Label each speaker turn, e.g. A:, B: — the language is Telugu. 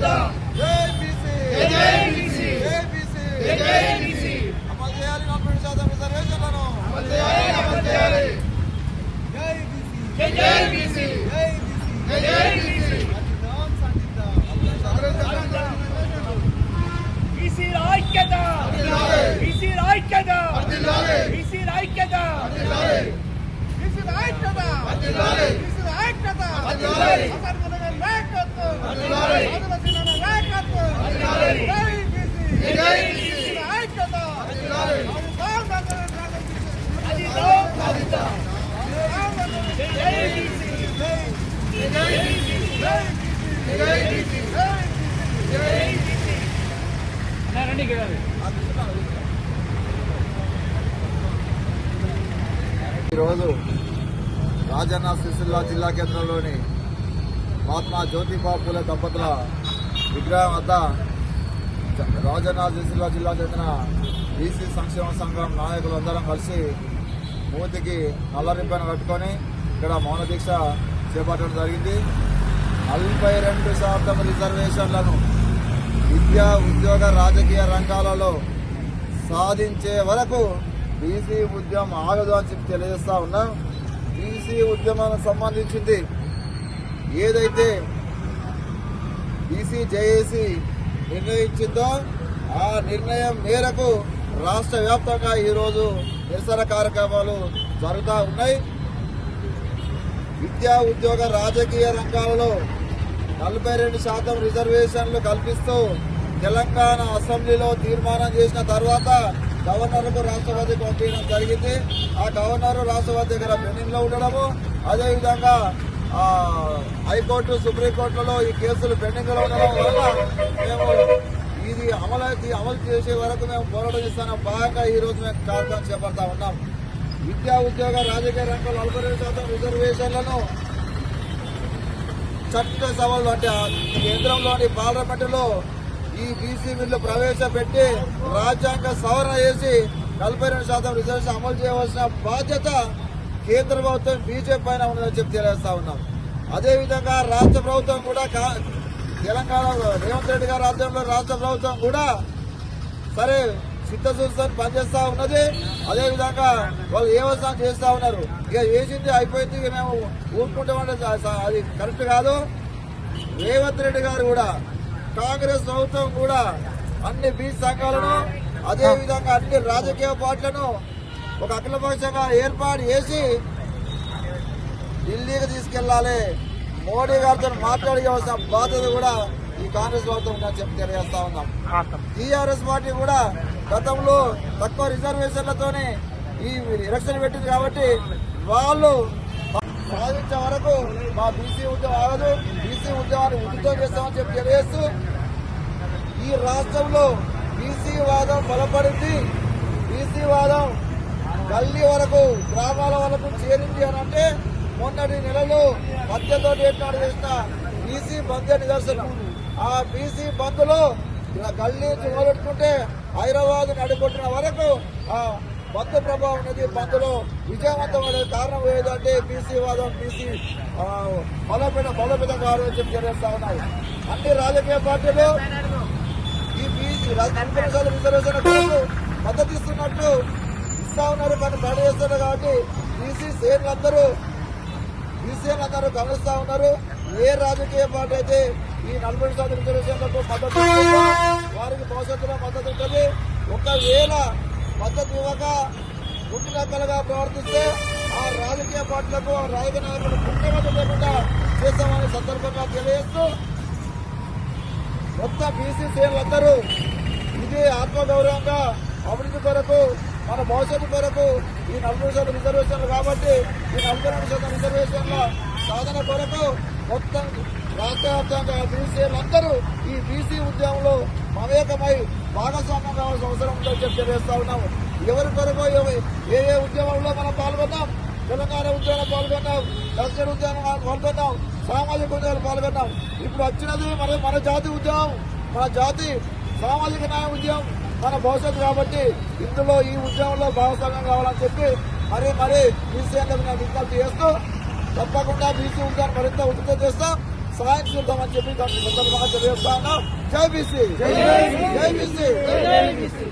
A: జై బీసీ జై బీసీ జై బీసీ అమలు చేయాలి నలభై శాతం రిజర్వేషన్లను అమలు చేయాలి అమలు చేయాలి జై బీసీ జై బీసీ జై బీసీ జై బీసీ
B: బీసీ ఐక్యత బీసీ ఐక్యత బీసీ ఐక్యత బీసీ ఐక్యత బీసీ ఐక్యత అసర్మనగ నాయకత్వం ఆదివాసీల నాయకత్వం జై బీసీ జై బీసీ ఐక్యత అది సాధిద్దాం జై బీసీ జై బీసీ జై బీసీ జై బీసీ రండి ఇక్కడ
A: ఈరోజు రాజన్న సిరిసిల్ల జిల్లా కేంద్రంలోని మహాత్మా జ్యోతిబా పూలే దంపతుల విగ్రహం వద్ద రాజన్న సిరిసిల్ల జిల్లా చెందిన బీసీ సంక్షేమ సంఘం నాయకులందరం కలిసి మూతికి నల్ల రిబ్బన్ కట్టుకొని ఇక్కడ మౌన దీక్ష చేపట్టడం జరిగింది. నలభై రెండు శాతం రిజర్వేషన్లను విద్యా ఉద్యోగ రాజకీయ రంగాలలో సాధించే వరకు బీసీ ఉద్యమం ఆగదు అని చెప్పి తెలియజేస్తా ఉన్నాం. బీసీ ఉద్యమానికి సంబంధించింది ఏదైతే బీసీ జేఏసీ నిర్ణయించిందో ఆ నిర్ణయం మేరకు రాష్ట్ర వ్యాప్తంగా ఈరోజు నిరసన కార్యక్రమాలు జరుగుతూ ఉన్నాయి. విద్యా ఉద్యోగ రాజకీయ రంగాలలో నలభై రెండు శాతం రిజర్వేషన్లు కల్పిస్తూ తెలంగాణ అసెంబ్లీలో తీర్మానం చేసిన తర్వాత గవర్నర్కు రాష్ట్రపతి పంపించడం జరిగింది. ఆ గవర్నర్ రాష్ట్రపతి దగ్గర పెండింగ్లో ఉండడము. అదేవిధంగా హైకోర్టు సుప్రీంకోర్టులో ఈ కేసులు పెండింగ్లో ఉండడం వల్ల మేము ఇది అమలు అమలు చేసే వరకు మేము పోరాటం చేస్తాం భాగంగా ఈరోజు మేము కార్యక్రమం చేపడతా ఉన్నాం. విద్యా ఉద్యోగ రాజకీయ రంగంలో నలభై రెండు శాతం రిజర్వేషన్లను చట్ట సభలు అంటే కేంద్రంలోని పార్లమెంటులో ఈ బీసీ బిల్లు ప్రవేశపెట్టి రాజ్యాంగ సవరణ చేసి నలభై రెండు శాతం రిజర్వేషన్ అమలు చేయవలసిన బాధ్యత కేంద్ర ప్రభుత్వం బీజేపీ పైన ఉన్నదని చెప్పి తెలియజేస్తా ఉన్నాం. అదేవిధంగా రాష్ట్ర ప్రభుత్వం కూడా కా- తెలంగాణ రేవంత్ రెడ్డి గారి ఆధ్వర్యంలో రాష్ట్ర ప్రభుత్వం కూడా సరే చిత్తశుద్ధితో పనిచేస్తా ఉన్నది. అదేవిధంగా వాళ్ళు ఏ వస్తాం చేస్తా ఉన్నారు. ఇక వేసింది అయిపోయింది ఇక మేము ఊరుకుంటామంటే అది కరెక్ట్ కాదు. రేవంత్ రెడ్డి గారు కూడా కాంగ్రెస్ ప్రభుత్వం కూడా అన్ని బీచ్ సంఘాలను అదేవిధంగా అన్ని రాజకీయ పార్టీలను ఒక అఖిలపక్షంగా ఏర్పాటు చేసి ఢిల్లీకి తీసుకెళ్ళాలి మోడీ గారితో మాట్లాడవలసిన బాధ్యత కూడా కాంగ్రెస్ ప్రభుత్వం చెప్పి తెలియజేస్తా ఉన్నాం. టీఆర్ఎస్ పార్టీ కూడా గతంలో తక్కువ రిజర్వేషన్లతోనే ఈ ఎలక్షన్ పెట్టింది కాబట్టి వాళ్ళు సాధించే వరకు మా బీసీ ఉద్యమం ఆగదు. బీసీ ఉద్యమాన్ని ఉద్యమం చేస్తామని చెప్పి తెలియజేస్తూ ఈ రాష్ట్రంలో బీసీ వాదం బలపడింది. బీసీ వాదం గల్లీ వరకు గ్రామాల వరకు చేరింది అని అంటే మొన్నటి నెలలో మధ్యతో ఏర్పాటు చేసిన బీసీ బంద్ నిదర్శనం. ఆ బీసీ బంద్ ఇలా గల్లీ మొదలెట్టుకుంటే హైదరాబాద్ నడిపొట్టిన వరకు ఆ బంధు ప్రభావం అనేది బంధులో విజయవంతం అనే కారణం ఏదంటే బీసీ వాదం బీసీ బలోపేత బలోపేతం ఆలోచన అని ఉన్నాయి అన్ని రాజకీయ పార్టీలు ఈ బీసీ రిజర్వేషన్ మద్దతు ఇస్తున్నట్టు ఇస్తా ఉన్నారు కానీ బయట చేస్తున్నారు కాబట్టి బీసీ సేన్లందరూ బీసీఎల్ అందరూ గమనిస్తా ఉన్నారు. ఏ రాజకీయ పార్టీ అయితే ఈ నలభై శాతం రిజర్వేషన్లకు మద్దతు వారికి భవిష్యత్తులో మద్దతు ఉంటుంది. ఒకవేళ మద్దతు ఇవ్వక గుట్టినక్కలుగా ప్రవర్తిస్తే ఆ రాజకీయ పార్టీలకు ఆ రాజకీయ నాయకులు పుట్టినట్టు లేకుండా చేస్తామని సందర్భంగా తెలియజేస్తూ మొత్తం బీసీ అందరూ ఇది ఆత్మగౌరవంగా అభివృద్ధి కొరకు మన భవిష్యత్తు కొరకు ఈ నలభై శాతం రిజర్వేషన్లు కాబట్టి ఈ నలభై రెండు శాతం రిజర్వేషన్ల సాధన కొరకు మొత్తం రాష్ట్రవ్యాప్తంగా బీసీలందరూ ఈ బీసీ ఉద్యమంలో మమేకమై భాగస్వామ్యం కావాల్సిన అవసరం ఉందని చెప్పి తెలియజేస్తా ఉన్నాము. ఎవరి కొరకు ఏ ఏ ఉద్యమంలో మనం పాల్గొన్నాం తెలంగాణ ఉద్యమంలో పాల్గొన్నాం దర్శన ఉద్యమంలో పాల్గొన్నాం సామాజిక ఉద్యమాలు పాల్గొన్నాం ఇప్పుడు వచ్చినది మన మన జాతి ఉద్యమం. మన జాతి సామాజిక న్యాయ ఉద్యమం. మన భవిష్యత్తు కాబట్టి ఇందులో ఈ ఉద్యమంలో భాగస్వామ్యం కావాలని చెప్పి మరీ మరీ బీసీ అందరికి నేను విజ్ఞప్తి చేస్తూ తప్పకుండా బీసీ ఉద్యమం మరింత ఉధృతం చేస్తాం. సహాయం చూద్దామని చెప్పి దాని సందర్భంగా తెలియజేస్తా ఉన్నాం జై బీసీ జై బీసీ